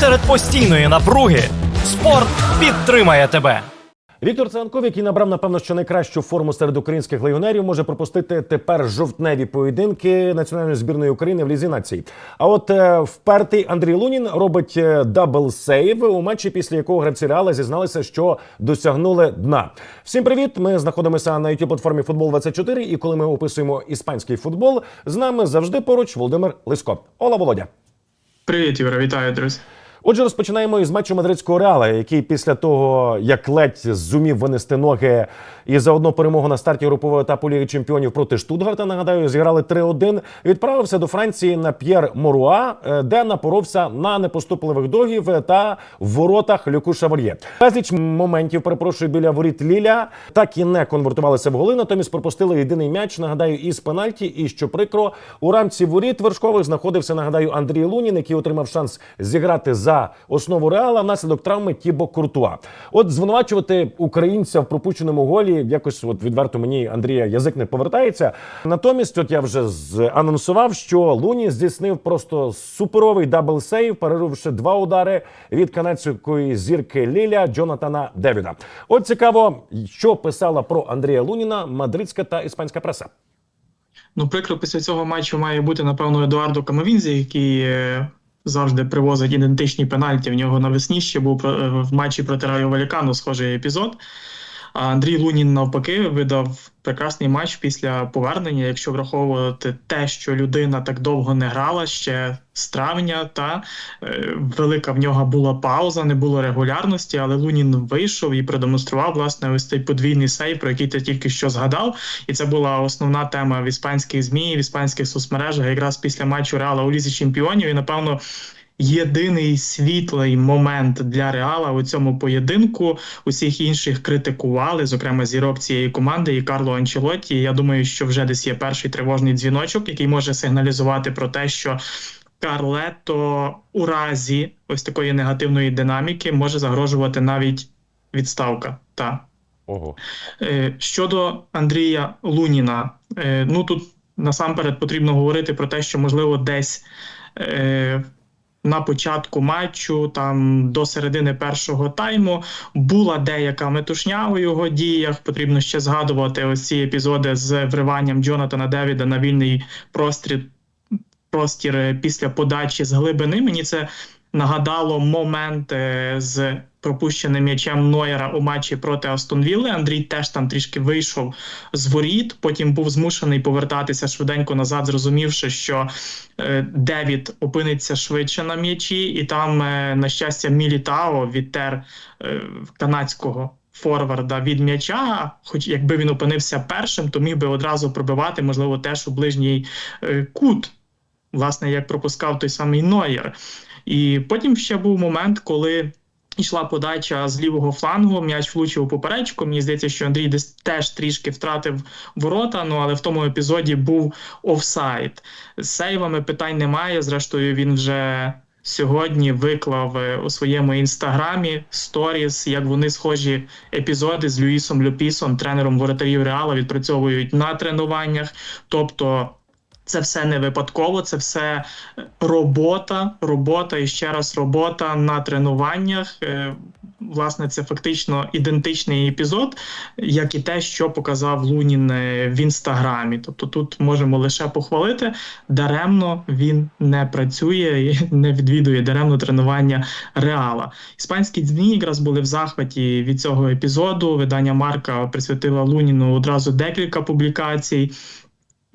серед постійної напруги спорт підтримає тебе. Віктор Циганков, який набрав напевно що найкращу форму серед українських легіонерів, може пропустити тепер жовтневі поєдинки національної збірної України в лізі націй. А от е, впертий Андрій Лунін робить е, дабл сейв у матчі, після якого гравці Реала зізналися, що досягнули дна. Всім привіт! Ми знаходимося на youtube платформі Футбол 24 І коли ми описуємо іспанський футбол, з нами завжди поруч Володимир Лиско. Ола Володя. Привіт, Юра, вітаю, друзі. Отже, розпочинаємо із матчу мадридського реала, який після того, як ледь зумів винести ноги і заодно перемогу на старті групового етапу Ліги Чемпіонів проти Штутгарта, нагадаю, зіграли 3-1, відправився до Франції на П'єр Моруа, е, де напоровся на непоступливих догів та в воротах Люку Шавар'є. Безліч моментів, перепрошую, біля воріт Ліля так і не конвертувалися в голи, натомість пропустили єдиний м'яч, нагадаю, із пенальті. І що прикро, у рамці воріт вершкових знаходився, нагадаю, Андрій Лунін, який отримав шанс зіграти за основу реала внаслідок травми Тібо Куртуа. От звинувачувати українця в пропущеному голі, якось от відверто мені Андрія язик не повертається. Натомість, от я вже анонсував, що Лунін здійснив просто суперовий дабл-сейв, переривши два удари від канадської зірки Ліля Джонатана Девіда. От цікаво, що писала про Андрія Луніна мадридська та іспанська преса. Ну, прикро після цього матчу має бути, напевно, Едуардо Камовінзі, який е, завжди привозить ідентичні пенальті. В нього навесні ще був е, в матчі проти Райо Валікану схожий епізод. А Андрій Лунін навпаки видав прекрасний матч після повернення, якщо враховувати те, що людина так довго не грала ще з травня, та е, велика в нього була пауза, не було регулярності, але Лунін вийшов і продемонстрував власне ось цей подвійний сейв, про який ти тільки що згадав. І це була основна тема в іспанських змі, в іспанських соцмережах, якраз після матчу Реала у лізі чемпіонів. І напевно єдиний світлий момент для Реала у цьому поєдинку. Усіх інших критикували, зокрема зірок цієї команди і Карло Анчелотті. Я думаю, що вже десь є перший тривожний дзвіночок, який може сигналізувати про те, що Карлето у разі ось такої негативної динаміки може загрожувати навіть відставка. Та Ого. Е, Щодо Андрія Луніна, е, ну тут насамперед потрібно говорити про те, що можливо десь е, на початку матчу, там до середини першого тайму, була деяка метушня у його діях. Потрібно ще згадувати ось ці епізоди з вриванням Джонатана Девіда на вільний простір, простір після подачі з глибини. Мені це нагадало момент з пропущеним м'ячем Нойера у матчі проти Астон Вілли. Андрій теж там трішки вийшов з воріт. Потім був змушений повертатися швиденько назад, зрозумівши, що е, Девід опиниться швидше на м'ячі, і там, е, на щастя, Мілітао відтер е, канадського. Форварда від м'яча, хоч якби він опинився першим, то міг би одразу пробивати, можливо, теж у ближній кут, власне, як пропускав той самий Нойер. І потім ще був момент, коли йшла подача з лівого флангу, м'яч влучив поперечку. Мені здається, що Андрій десь теж трішки втратив ворота. Ну але в тому епізоді був офсайд. З сейвами питань немає. Зрештою, він вже. Сьогодні виклав е, у своєму інстаграмі сторіс, як вони схожі епізоди з Люїсом Люпісом, тренером воротарів Реала, відпрацьовують на тренуваннях. Тобто це все не випадково, це все робота, робота і ще раз робота на тренуваннях. Е, Власне, це фактично ідентичний епізод, як і те, що показав Лунін е, в інстаграмі. Тобто тут можемо лише похвалити. Даремно він не працює і не відвідує даремно тренування реала. Іспанські ЗМІ якраз були в захваті від цього епізоду. Видання Марка присвятила Луніну одразу декілька публікацій.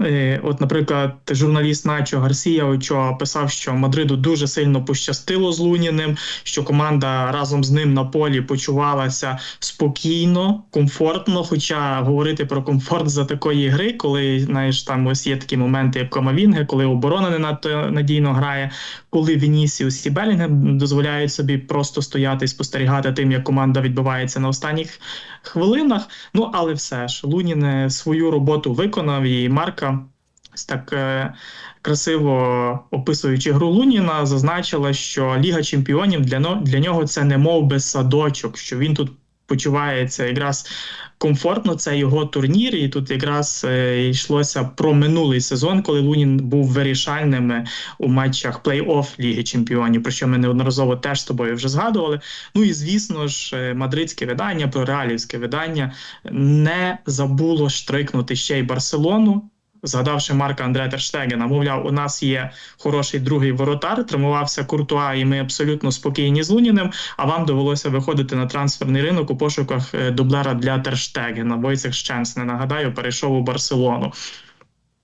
Е, От, наприклад, журналіст Начо Гарсія Очо писав, що Мадриду дуже сильно пощастило з Луніним, що команда разом з ним на полі почувалася спокійно, комфортно. Хоча говорити про комфорт за такої гри, коли знаєш, там ось є такі моменти, як Комавінге, коли оборона не надто надійно грає, коли Вінісіус і Белінгем дозволяють собі просто стояти і спостерігати тим, як команда відбивається на останніх хвилинах. Ну але все ж Лунін е, свою роботу виконав і Марка. Так е, красиво описуючи гру Луніна, зазначила, що Ліга Чемпіонів для, для нього це не мов би садочок, що він тут почувається якраз комфортно. Це його турнір, і тут якраз е, йшлося про минулий сезон, коли Лунін був вирішальним е, у матчах плей-офф Ліги Чемпіонів, про що ми неодноразово теж з тобою вже згадували. Ну і звісно ж, е, мадридське видання, прореалівське видання не забуло штрикнути ще й Барселону. Згадавши Марка Андре Терштегена, мовляв, у нас є хороший другий воротар, тримувався Куртуа, і ми абсолютно спокійні з Луніним. А вам довелося виходити на трансферний ринок у пошуках е, дублера для Терштегена. Войцех Щенсне, нагадаю, перейшов у Барселону.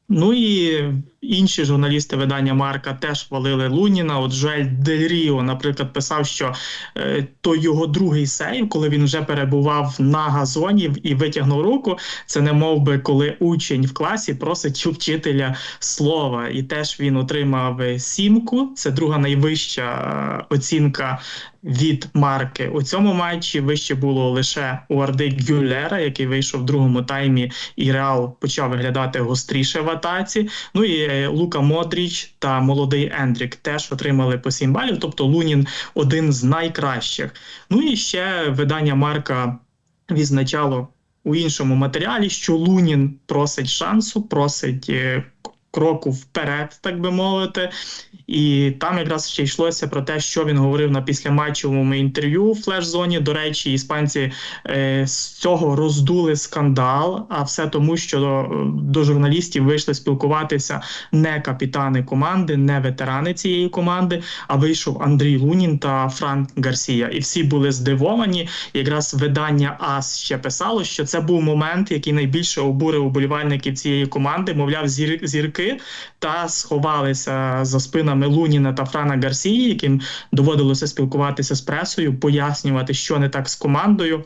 Ну і інші журналісти видання Марка теж хвалили Луніна. От Жуель Дель Ріо, наприклад, писав, що е, то його другий сейв, коли він вже перебував на газоні і витягнув руку. Це не мов би, коли учень в класі просить у вчителя слова. І теж він отримав е, сімку. Це друга найвища е, оцінка від марки у цьому матчі. Вище було лише у Арди Гюлера, який вийшов в другому таймі, і Реал почав виглядати гостріше в атаці. Ну і Лука Модріч та молодий Ендрік теж отримали по 7 балів. Тобто Лунін один з найкращих. Ну і ще видання Марка відзначало у іншому матеріалі, що Лунін просить шансу, просить е, кроку вперед, так би мовити. І там якраз ще йшлося про те, що він говорив на післяматчевому інтерв'ю у флеш-зоні. До речі, іспанці е, з цього роздули скандал, а все тому, що е, до журналістів вийшли спілкуватися не капітани команди, не ветерани цієї команди, а вийшов Андрій Лунін та Франк Гарсія. І всі були здивовані. Якраз видання АС ще писало, що це був момент, який найбільше обурив уболівальників цієї команди. Мовляв, зір, зірки та сховалися за спинами Луніна та Франа Гарсії, яким доводилося спілкуватися з пресою, пояснювати, що не так з командою.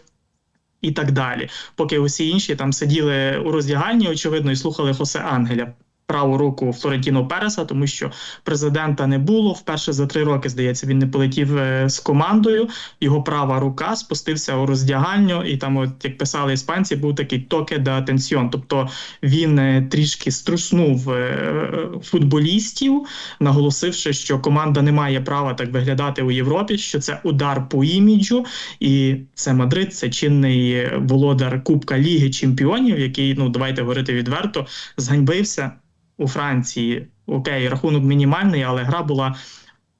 І так далі, поки усі інші там сиділи у роздягальні, очевидно, і слухали Хосе Ангеля, праву руку Флорентіно Переса, тому що президента не було. Вперше за три роки, здається, він не полетів е, з командою. Його права рука спустився у роздягальню, і там, от як писали іспанці, був такий токе де атенсіон. Тобто він е, трішки струснув е, футболістів, наголосивши, що команда не має права так виглядати у Європі, що це удар по іміджу, і це Мадрид, це чинний володар Кубка Ліги Чемпіонів, який, ну давайте говорити відверто, зганьбився у Франції. Окей, рахунок мінімальний, але гра була.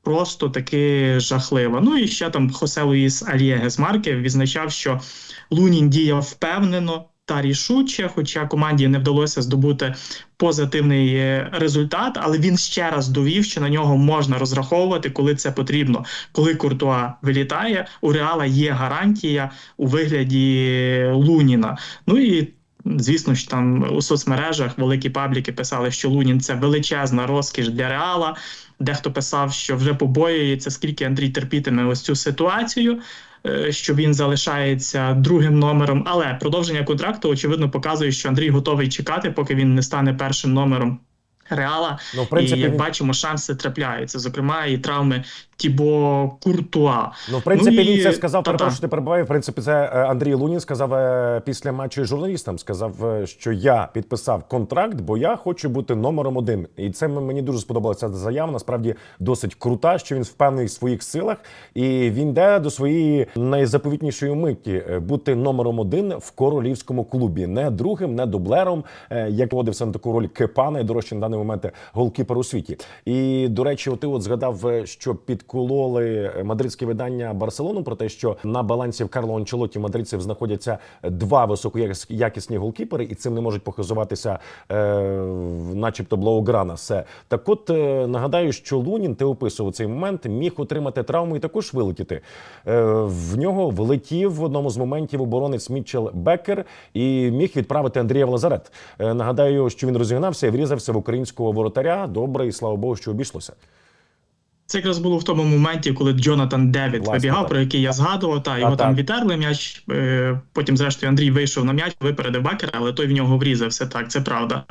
Просто таки жахлива. Ну і ще там Хосе Луїс Альєге з Марки відзначав, що Лунін діяв впевнено та рішуче, хоча команді не вдалося здобути позитивний е, результат, але він ще раз довів, що на нього можна розраховувати, коли це потрібно. Коли Куртуа вилітає, у Реала є гарантія у вигляді Луніна. Ну і Звісно ж, там у соцмережах великі пабліки писали, що Лунін це величезна розкіш для Реала. Дехто писав, що вже побоюється, скільки Андрій терпітиме ось цю ситуацію, е, що він залишається другим номером. Але продовження контракту очевидно показує, що Андрій готовий чекати, поки він не стане першим номером Реала. Ну, в принципі, і як він- бачимо, шанси трапляються. Зокрема, і травми Тібо Куртуа. Ну, в принципі, Ну, і- він це сказав, перепрошую, ти перебуваю. В принципі, це е, Андрій Лунін сказав е, після матчу журналістам. Сказав, е, що я підписав контракт, бо я хочу бути номером один. І це мені дуже сподобалася заява. Насправді досить крута, що він впевнений в своїх силах, і він йде до своєї найзаповітнішої миті бути номером один в королівському клубі, не другим, не дублером, як поводився на таку роль Кепа, найдорожчий на даний момент голкіпер у світі. І до речі, ти от згадав, е, що підкололи мадридське видання Барселону про те, що на балансі в Карло Анчелоті мадридців знаходяться два високоякісні голкіпери, і цим не можуть похизуватися, е, начебто Блауграна. Все так, от е, нагадаю, що Лунін ти описував цей момент, міг отримати травму і також вилетіти. В нього влетів в одному з моментів оборонець Мітчел Беккер і міг відправити Андрія в Лазарет. Нагадаю, що він розігнався і врізався в українського воротаря. Добре, і слава Богу, що обійшлося. Це якраз було в тому моменті, коли Джонатан Девід Власне, вибігав, так. про який я згадував. Та його А, там так. відтерли м'яч. е, Потім, зрештою, Андрій вийшов на м'яч, випередив бакера, але той в нього врізався. Так, це правда.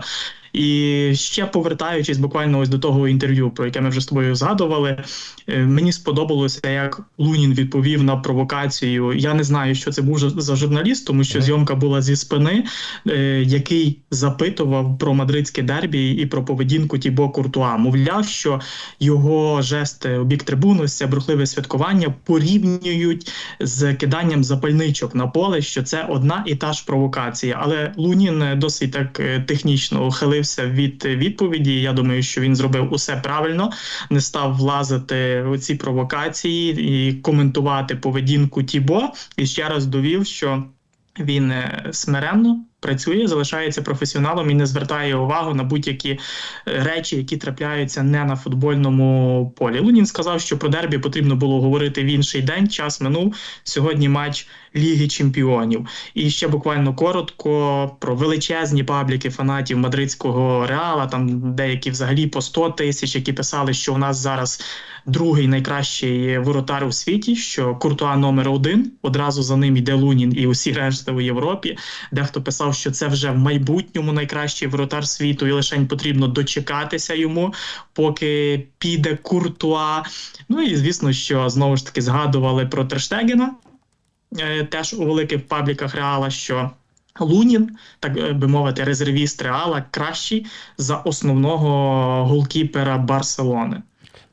І ще повертаючись буквально ось до того інтерв'ю, про яке ми вже з тобою згадували, е, мені сподобалося, як Лунін відповів на провокацію. Я не знаю, що це був за- журналіст, тому що зйомка була зі спини, е, який запитував про мадридське дербі і про поведінку Тібо Куртуа. Мовляв, що його жести у бік трибуну, це брухливе святкування порівнюють з киданням запальничок на поле, що це одна і та ж провокація. Але Лунін досить так е, технічно ухилився від відповіді. Я думаю, що він зробив усе правильно, не став влазити у ці провокації і коментувати поведінку Тібо. І ще раз довів, що він е, смиренно працює, залишається професіоналом і не звертає увагу на будь-які е, речі, які трапляються не на футбольному полі. Лунін сказав, що про дербі потрібно було говорити в інший день. Час минув сьогодні матч Ліги Чемпіонів. І ще буквально коротко про величезні пабліки фанатів мадридського реала. Там деякі взагалі по 100 тисяч, які писали, що у нас зараз другий найкращий воротар у світі, що Куртуа номер один. Одразу за ним йде Лунін і усі решта у Європі. Дехто писав, що це вже в майбутньому найкращий воротар світу, і лише потрібно дочекатися йому, поки піде Куртуа. Ну і звісно, що знову ж таки згадували про Терштегена, е, теж у великих пабліках Реала, що. Лунін, так е, би мовити, резервіст Реала кращий за основного голкіпера Барселони.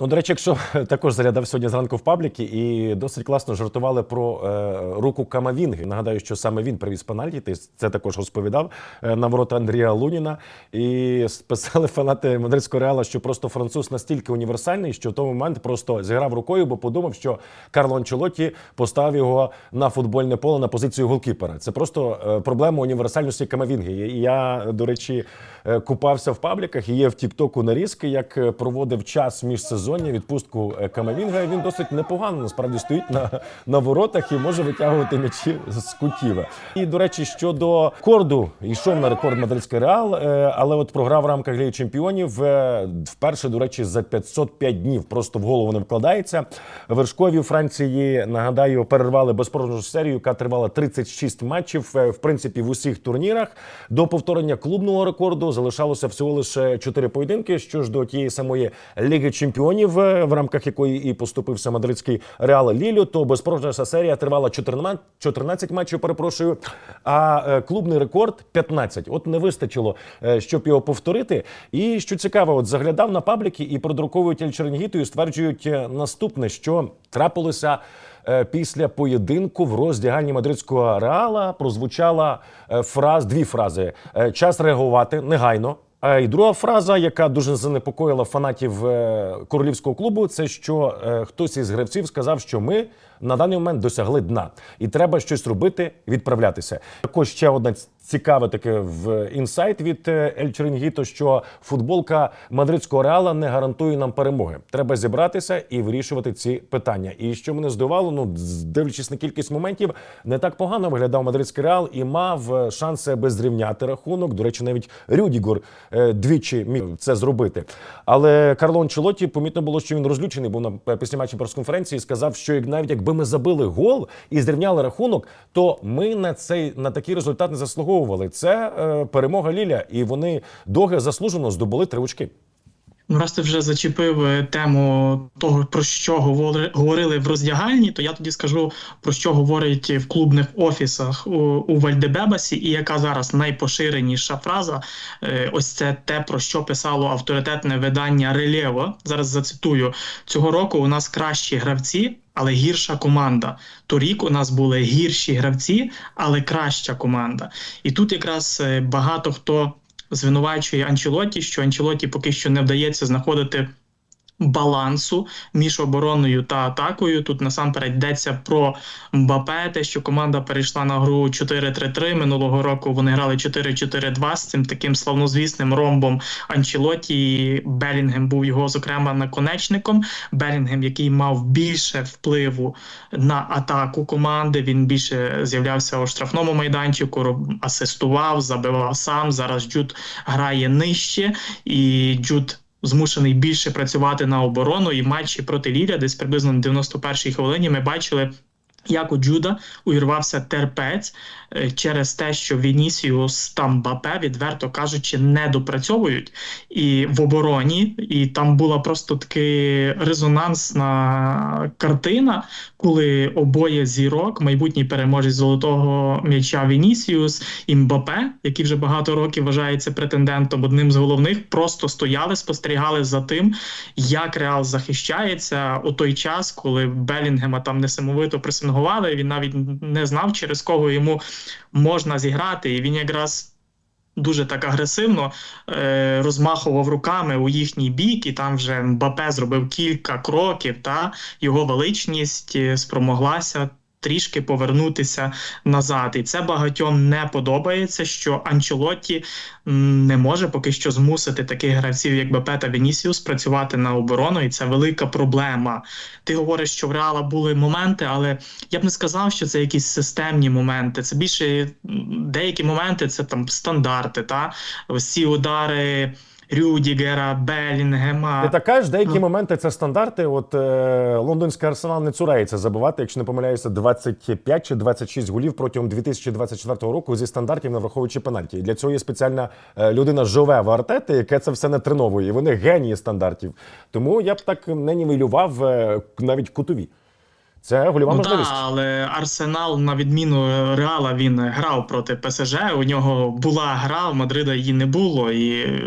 Ну, до речі, якщо також заглядав сьогодні зранку в пабліки і досить класно жартували про е, руку Камавінги. Нагадаю, що саме він привіз пенальті. Ти це також розповідав е, на ворота Андрія Луніна. І списали фанати мадридського реала, що просто француз настільки універсальний, що в той момент просто зіграв рукою, бо подумав, що Карло Анчелотті поставив його на футбольне поле на позицію голкіпера. Це просто е, проблема універсальності Камавінги. Я, до речі, купався в пабліках і є в Тіктоку нарізки, як е, проводив час між сезоння відпустку е, Камавінга. Він досить непогано насправді стоїть на, на воротах і може витягувати м'ячі з кутів. І до речі, щодо корду йшов на рекорд мадридський реал, е, але от програв в рамках Ліги Чемпіонів е, вперше, до речі, за 505 днів. Просто в голову не вкладається. Вершкові Франції нагадаю перервали безпорожну серію, яка тривала 36 матчів. е, В принципі, в усіх турнірах до повторення клубного рекорду залишалося всього лише 4 поєдинки. Що ж до тієї самої Ліги Чемпіонів, е, в рамках якої і поступився мадридський Реал Лілю, то безпорожна серія тривала 14, 14 матчів. Перепрошую. А е, клубний рекорд 15. От не вистачило, е, щоб його повторити. І що цікаво, от заглядав на пабліки і продруковують Ельчеренгіту і стверджують наступне, що трапилося. Е, Після поєдинку в роздягальні мадридського реала прозвучала е, фраз, дві фрази: Е, час реагувати негайно. І друга фраза, яка дуже занепокоїла фанатів королівського клубу, це що хтось із гравців сказав, що ми на даний момент досягли дна, і треба щось робити, відправлятися. Також ще одна цікаве таке в інсайт від е, Ель Черенгіто, що футболка мадридського реала не гарантує нам перемоги. Треба зібратися і вирішувати ці питання. І що мене здивувало, ну дивлячись на кількість моментів, не так погано виглядав мадридський реал і мав е, шанси без зрівняти рахунок. До речі, навіть Рюдігор е, двічі міг це зробити. Але Карло Анчелотті помітно було, що він розлючений був на після матчі прес-конференції. Сказав, що як навіть якби ми забили гол і зрівняли рахунок, то ми на цей на такий результат не заслуговували. Це е, перемога Ліля, і вони доги заслужено здобули три очки. Ну, раз ти вже зачепив е, тему того, про що говорили в роздягальні, то я тоді скажу про що говорять в клубних офісах у, у Вальдебебасі, і яка зараз найпоширеніша фраза. Е, Ось це те, про що писало авторитетне видання Релєво. Зараз зацитую: цього року у нас кращі гравці. Але гірша команда. Торік у нас були гірші гравці, але краща команда. І тут якраз е, багато хто звинувачує Анчелоті, що Анчелоті поки що не вдається знаходити балансу між обороною та атакою. Тут насамперед йдеться про Мбапе, те, що команда перейшла на гру 4-3-3. Минулого року вони грали 4-4-2 з цим таким славнозвісним ромбом Анчелоті. Белінгем був його, зокрема, наконечником. Белінгем, який мав більше впливу на атаку команди. Він більше з'являвся у штрафному майданчику, асистував, забивав сам. Зараз Джуд грає нижче, і Джуд змушений більше працювати на оборону. І матчі проти Ліля, десь приблизно на 91-й хвилині, ми бачили. Як у Джуда увірвався терпець через те, що Вінісіус там Бапе, відверто кажучи, не допрацьовують і в обороні, і там була просто таки резонансна картина, коли обоє зірок, майбутній переможець золотого м'яча Вінісіус і Мбапе, який вже багато років вважається претендентом, одним з головних, просто стояли, спостерігали за тим, як Реал захищається у той час, коли Белінгема там несамовито пресингували. Він навіть не знав, через кого йому можна зіграти, і він якраз. Дуже так агресивно е, розмахував руками у їхній бік, і там вже Мбапе зробив кілька кроків. Та його величність е, спромоглася трішки повернутися назад. І це багатьом не подобається, що Анчелотті не може поки що змусити таких гравців, як Бапе та Вінісіус, працювати на оборону, і це велика проблема. Ти говориш, що в Реала були моменти, але я б не сказав, що це якісь системні моменти. Це більше деякі моменти, це там стандарти, та ось ці удари. Рюдігера, Белінгема. Ти так кажеш, деякі Ну. моменти це стандарти. От е, лондонський арсенал не цурається забивати, якщо не помиляюся, 25 чи 26 голів протягом 2024 року зі стандартів, не враховуючи пенальті. І для цього є спеціальна е, людина Жовева Артети, яке це все натреновує. І вони генії стандартів. Тому я б так не нівелював е, навіть кутові. Це гольова Ну, можливість. да, але Арсенал, на відміну Реала, він грав проти ПСЖ. У нього була гра, в Мадрида її не було. І е,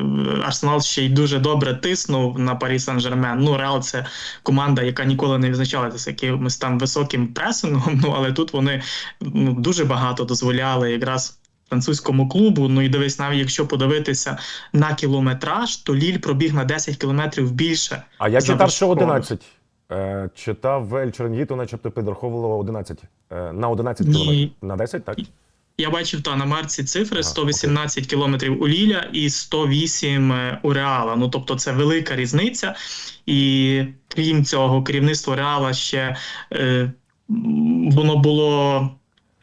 Арсенал ще й дуже добре тиснув на Парі Сан-Жермен. Ну, Реал це команда, яка ніколи не відзначалася якимось там високим пресингом. Ну але тут вони ну, дуже багато дозволяли якраз. Французькому клубу, ну і дивись, навіть якщо подивитися на кілометраж, то Ліль пробіг на 10 кілометрів більше. А я за читав, Вершковим. 11. Е, читав в Ель Чернгіту, начебто підраховувало 11. Е, на 11 Ні. кілометрів. На 10, так? Я бачив та на марці цифри 118 кілометрів у Ліля і 108 у Реала. Ну тобто це велика різниця. І крім цього, керівництво Реала ще е, воно було.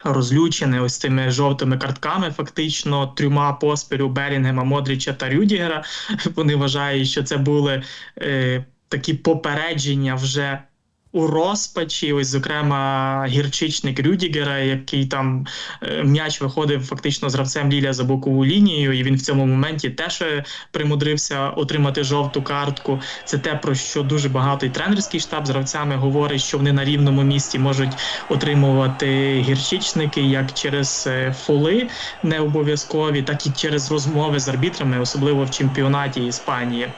Розлючене ось цими жовтими картками, фактично трьома поспіль у Берінгема, Модріча та Рюдігера. Вони вважають, що це були е, такі попередження вже у розпачі. Ось, зокрема, гірчичник Рюдігера, який там е, м'яч виходив фактично з гравцем Ліля за бокову лінію, і він в цьому моменті теж е, примудрився отримати жовту картку. Це те, про що дуже багато і тренерський штаб з гравцями говорить, що вони на рівному місці можуть отримувати гірчичники як через е, фоли не обов'язкові, так і через розмови з арбітрами, особливо в чемпіонаті Іспанії.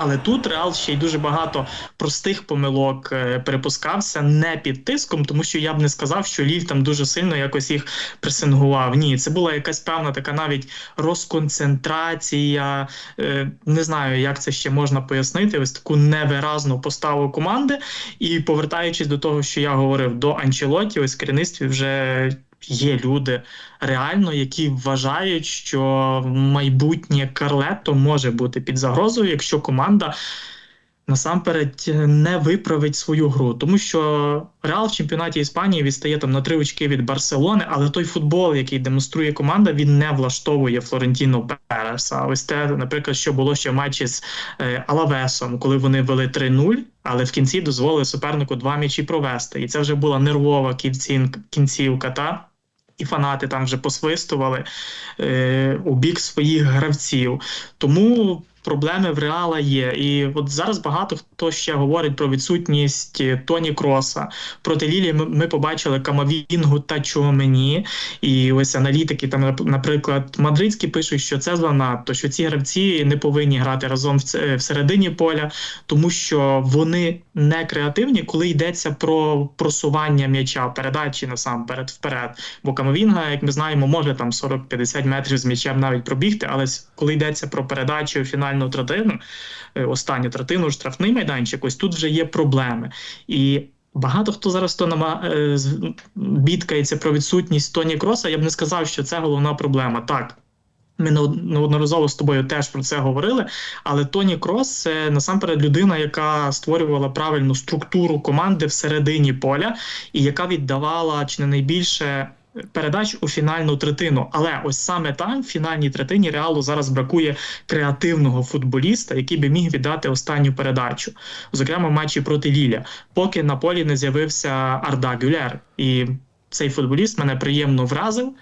Але тут Реал ще й дуже багато простих помилок е, перепускався не під тиском, тому що я б не сказав, що Ліль там дуже сильно якось їх пресингував. Ні, це була якась певна така навіть розконцентрація. е, Не знаю, як це ще можна пояснити. Ось таку невиразну поставу команди. І повертаючись до того, що я говорив до Анчелоті, ось керівництві вже. Є люди реально, які вважають, що майбутнє Карлето може бути під загрозою, якщо команда насамперед не виправить свою гру. Тому що Реал в чемпіонаті Іспанії відстає там на три очки від Барселони, але той футбол, який демонструє команда, він не влаштовує Флорентіно Переса. Ось те, наприклад, що було ще в матчі з е, Алавесом, коли вони вели 3-0, але в кінці дозволили супернику два м'ячі провести. І це вже була нервова кінцін- кінцівка. Та? І фанати там вже посвистували е, у бік своїх гравців. Тому проблеми в Реала є. І от зараз багато хто ще говорить про відсутність е, Тоні Кроса. Проти Лілі ми, побачили Камавінгу та Чуамені. І ось аналітики, там, наприклад, мадридські пишуть, що це занадто, що ці гравці не повинні грати разом в, середині поля, тому що вони не креативні, коли йдеться про просування м'яча, передачі насамперед вперед. Бо Камовінга, як ми знаємо, може там 40-50 метрів з м'ячем навіть пробігти, але коли йдеться про передачу у фінальну третину, е, останню третину, штрафний майданчик, ось тут вже є проблеми. І багато хто зараз то нама е, бідкається про відсутність Тоні Кроса. Я б не сказав, що це головна проблема. Так. Ми неодноразово з тобою теж про це говорили. Але Тоні Крос це насамперед людина, яка створювала правильну структуру команди всередині поля, і яка віддавала чи не найбільше передач у фінальну третину. Але ось саме там, в фінальній третині, реалу зараз бракує креативного футболіста, який би міг віддати останню передачу, зокрема в матчі проти Ліля, поки на полі не з'явився Арда Гюлер. І цей футболіст мене приємно вразив.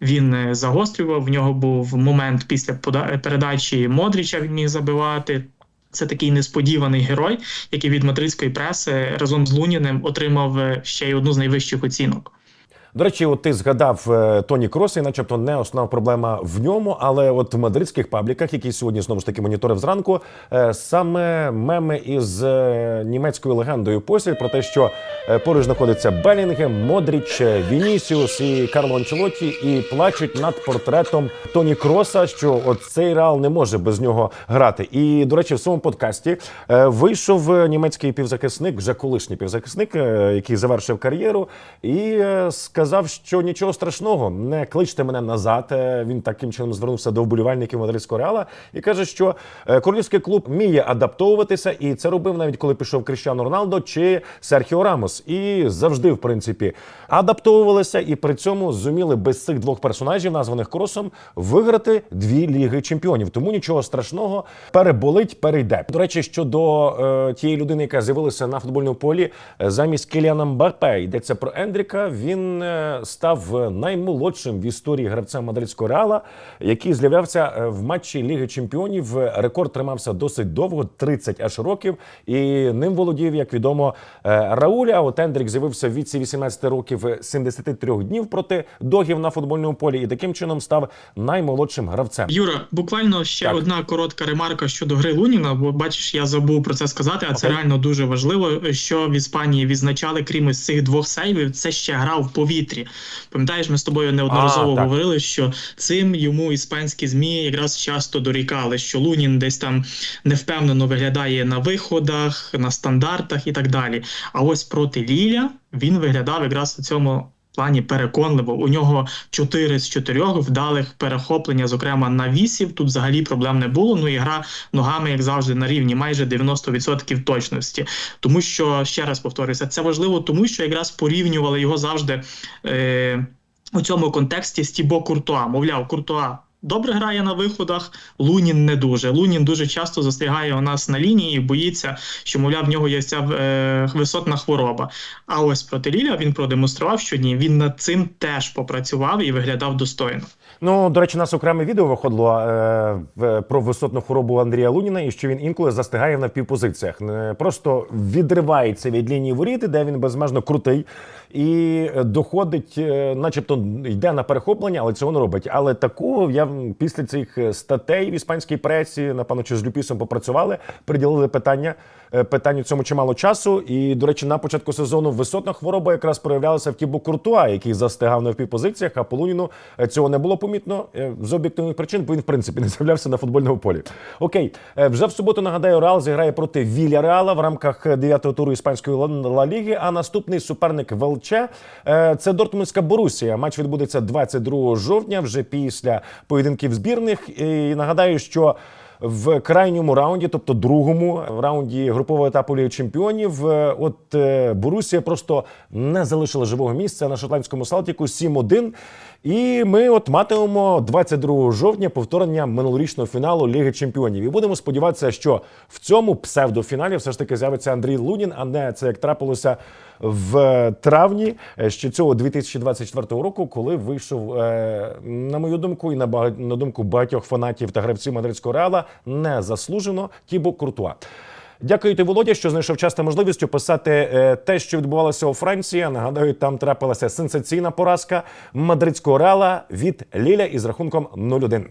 Він е, загострював. В нього був момент після пода- передачі Модріча. Він міг забивати. Це такий несподіваний герой, який від мадридської преси разом з Луніним отримав е, ще й одну з найвищих оцінок. До речі, от ти згадав е, Тоні Кроса, і начебто не основна проблема в ньому, але от в мадридських пабліках, які сьогодні знову ж таки моніторив зранку, е, саме меми із е, німецькою легендою посіль про те, що поруч знаходиться Белінгем, Модріч, е, Вінісіус і Карло Анчелотті, і плачуть над портретом Тоні Кроса, що от цей реал не може без нього грати. І до речі, в своєму подкасті е, вийшов е, німецький півзахисник, вже колишній півзахисник, е, який завершив кар'єру, і е, сказав, що нічого страшного, не кличте мене назад. Е, Він таким чином звернувся до вболівальників мадридського реала і каже, що е, королівський клуб вміє адаптовуватися, і це робив навіть коли пішов Кріщану Роналдо чи Серхіо Рамос. І завжди, в принципі, адаптовувалися і при цьому зуміли без цих двох персонажів, названих кросом, виграти дві ліги чемпіонів. Тому нічого страшного переболить, перейде. До речі, щодо е, тієї людини, яка з'явилася на футбольному полі е, замість Кіліана Мбапе, йдеться про Ендріка. Він е, став наймолодшим в історії гравця мадридського реала, який з'являвся е, в матчі Ліги Чемпіонів. Рекорд тримався досить довго 30 аж років, і ним володів, як відомо, е, Рауль. А от Ендрік з'явився в віці 18 років 73 днів проти догів на футбольному полі, і таким чином став наймолодшим гравцем. Юра, буквально ще Так. одна коротка ремарка щодо гри Луніна, бо бачиш, я забув про це сказати, а це реально дуже важливо. Що в Іспанії відзначали, крім ось цих двох сейвів, це ще гра в повітрі. Пам'ятаєш, ми з тобою неодноразово А, говорили, що цим йому іспанські змі якраз часто дорікали, що Лунін десь там невпевнено виглядає на виходах, на стандартах і так далі. А ось проти Ліля він виглядав якраз у цьому. Плані переконливо. У нього 4 з 4 вдалих перехоплення, зокрема на вісів. Тут взагалі проблем не було. Ну і гра ногами, як завжди, на рівні майже 90% точності. Тому що ще раз повторюся, це важливо, тому що якраз порівнювали його завжди е, у цьому контексті з Тібо Куртуа. Мовляв, Куртуа. Добре грає на виходах, Лунін не дуже. Лунін дуже часто застрягає у нас на лінії і боїться, що, мовляв, в нього є ця е, висотна хвороба. А ось проти Ліля він продемонстрував, що ні, він над цим теж попрацював і виглядав достойно. Ну, до речі, у нас окреме відео виходило е, про висотну хворобу Андрія Луніна, і що він інколи застигає в напівпозиціях. Не просто відривається від лінії воріти, де він безмежно крутий, і е, доходить, е, начебто йде на перехоплення, але цього не робить. Але такого я після цих е, статей в іспанській пресі, напевно, чи з Люпісом попрацювали, приділили питання питанню цьому чимало часу. І, до речі, на початку сезону висотна хвороба якраз проявлялася в Тібу Куртуа, який застигав на впівпозиціях, а по Луніну е, цього не було помітно з об'єктивних причин, бо він в принципі не з'являвся на футбольному полі. Окей, вже в суботу нагадаю, Реал зіграє проти Вілья Реала в рамках 9-го туру іспанської Ла- Ліги. А наступний суперник Велче е, це Дортмундська Борусія. Матч відбудеться 22 жовтня, вже після поєдинків збірних. І нагадаю, що в крайньому раунді, тобто другому раунді групового етапу Ліги Чемпіонів, е, от е, Борусія просто не залишила живого місця на шотландському Салтіку 7-1. І ми от матимемо 22 жовтня повторення минулорічного фіналу Ліги Чемпіонів. І будемо сподіватися, що в цьому псевдофіналі все ж таки з'явиться Андрій Лунін, а не це як трапилося в травні е, ще цього 2024 року, коли вийшов, е, на мою думку, і на на думку багатьох фанатів та гравців мадридського реала, незаслужено Тібо Куртуа. Дякую ти, Володя, що знайшов час та можливість описати е, те, що відбувалося у Франції. Нагадаю, там трапилася сенсаційна поразка мадридського реала від Ліля із рахунком 0-1.